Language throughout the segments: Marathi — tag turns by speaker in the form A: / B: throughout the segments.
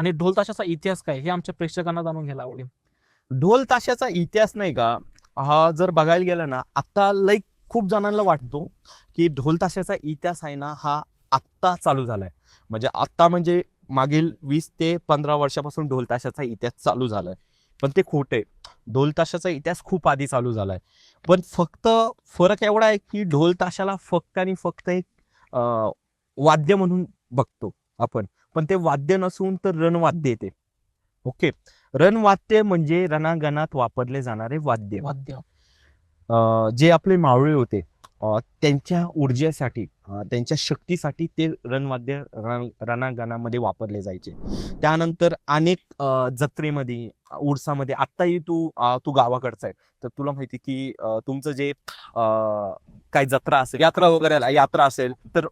A: आणि ढोल ताशाचा इतिहास काय? हे आमच्या प्रेक्षकांना जाणून घ्यायला आवडेल.
B: ढोल ताशाचा इतिहास नाही का? हा जर बघायला गेला ना आता लाईक खूप जणांना वाटतो की ढोल ताशाचा इतिहास आहे ना हा आत्ता चालू झालाय. म्हणजे आत्ता म्हणजे मागील वीस ते पंधरा वर्षापासून ढोल ताशाचा इतिहास चालू झालाय. पण ते खोटे. आहे ढोल ताशाचा इतिहास खूप आधी चालू झालाय. पण फक्त फरक एवढा आहे की ढोल ताशाला फक्त आणि फक्त एक वाद्य म्हणून बघतो आपण. पण ते वाद्य नसून तर रणवाद्य येते ओके? रणवाद्य म्हणजे रणांगणात वापरले जाणारे वाद्य.
A: वाद्य.
B: जे आपले मावळे होते त्यांच्या ऊर्जेसाठी त्यांच्या शक्तीसाठी ते रणवाद्य रण रणांगणामध्ये वापरले जायचे. त्यानंतर अनेक जत्रेमध्ये उरसामध्ये आत्ताही तू तू गावाकडचा आहे. तर तुला माहिती की तुमचं जे अं, काय जत्रा असेल यात्रा वगैरे यात्रा असेल तर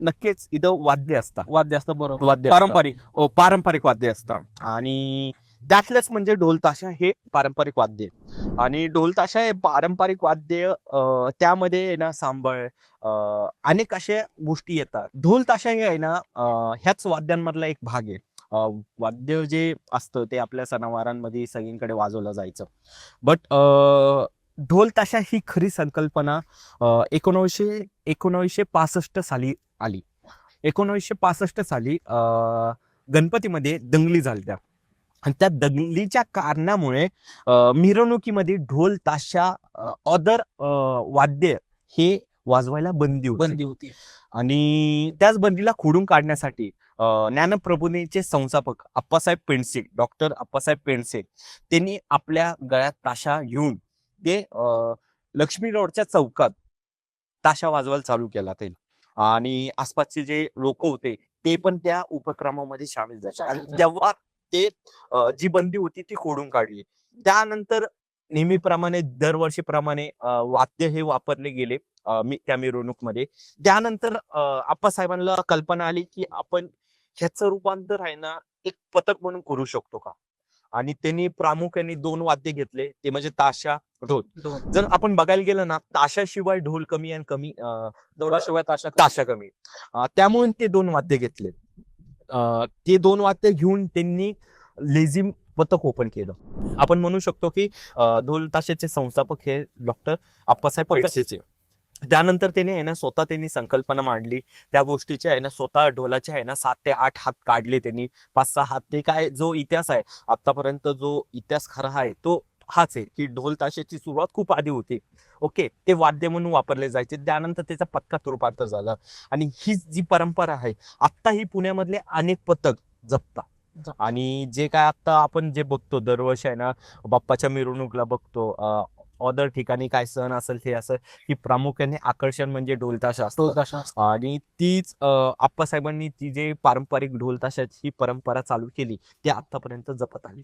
B: नक्कीच इथं वाद्य असतात
A: वाद्य असतं बरोबर.
B: वाद्य.
A: पारंपरिक.
B: हो पारंपरिक वाद्य असतात आणि त्यातलंच म्हणजे ढोल ताशा हे पारंपरिक वाद्य. आहे. आणि ढोल ताशा हे पारंपरिक वाद्य अं, त्यामध्ये आहे ना सांबळ अं, अनेक अशा गोष्टी येतात. ढोल ताशा हे आहे ना अं, ह्याच वाद्यांमधला एक भाग आहे. अं, वाद्य जे असतं ते आपल्या सणावारांमध्ये सगळीकडे वाजवलं जायचं. बट ढोल ताशा ही खरी संकल्पना एकोणीसशे एकोणीसशे पासष्ट साली आली. एकोणीसशे पासष्ट साली अं, गणपतीमध्ये दंगली झाल्या आणि त्या दंगलीच्या कारणामुळे मिरवणुकीमध्ये ढोल ताशा अदर वाद्य हे वाजवायला बंदी होती.
A: बंदी होती.
B: आणि त्याच बंदीला खोडून काढण्यासाठी ज्ञानप्रबोधिनीचे संस्थापक अप्पासाहेब पेंडसे डॉक्टर अप्पासाहेब पेंडसे त्यांनी आपल्या गळ्यात ताशा घेऊन ते अं, लक्ष्मी रोडच्या चौकात ताशा वाजवायला चालू केला ते आणि आसपासचे जे लोक होते ते पण त्या उपक्रमामध्ये सामील झाले. आणि. तेव्हा ते जी बंदी होती ती खोडून काढली. त्यानंतर नेहमीप्रमाणे दरवर्षीप्रमाणे वाद्य हे वापरले गेले मी त्या मिरवणूकमध्ये. त्यानंतर आप्पासाहेबांना कल्पना आली की आपण ह्याचं रूपांतर आहे ना एक पथक म्हणून करू शकतो का? आणि त्यांनी प्रामुख्याने दोन वाद्य घेतले ते म्हणजे ताशा ढोल. जर आपण बघायला गेलं ना ताशाशिवाय ढोल कमी आणि कमी अं,
A: दौडाशिवाय ताशा
B: ताशा कमी. त्यामुळे ते दोन वाद्य घेतले. ते दोन वाद्य घेऊन त्यांनी लेझिम पथक ओपन केलं. आपण म्हणू शकतो की ढोल ताशाचे संस्थापक हे डॉक्टर आप्पासाहेब पेडसेचे त्यानंतर त्याने आहे ना स्वतः त्यांनी संकल्पना मांडली. त्या गोष्टीचे आहे ना स्वतः ढोलाचे आहे ना सात ते आठ हात काढले त्यांनी. पाच सहा हात. ते काय जो इतिहास आहे आतापर्यंत जो इतिहास खरा आहे तो हाच आहे की ढोल ताशाची सुरुवात खूप आधी होती. ओके? ते वाद्य म्हणून वापरले जायचे. त्यानंतर त्याचा पथकात रूपांतर झालं. आणि ही जी परंपरा आहे आत्ता ही पुण्यामधले अनेक पथक जपतात. आणि जे काय आता आपण जे बघतो दरवर्षी आहे ना बाप्पाच्या मिरवणुकीला बघतो अदर ठिकाणी काय सण असेल ते असं की प्रामुख्याने आकर्षण म्हणजे ढोलताशा असतो. आणि तीच आप्पासाहेबांनी ती जे पारंपरिक ढोलताशाची परंपरा चालू केली ती आतापर्यंत जपत आली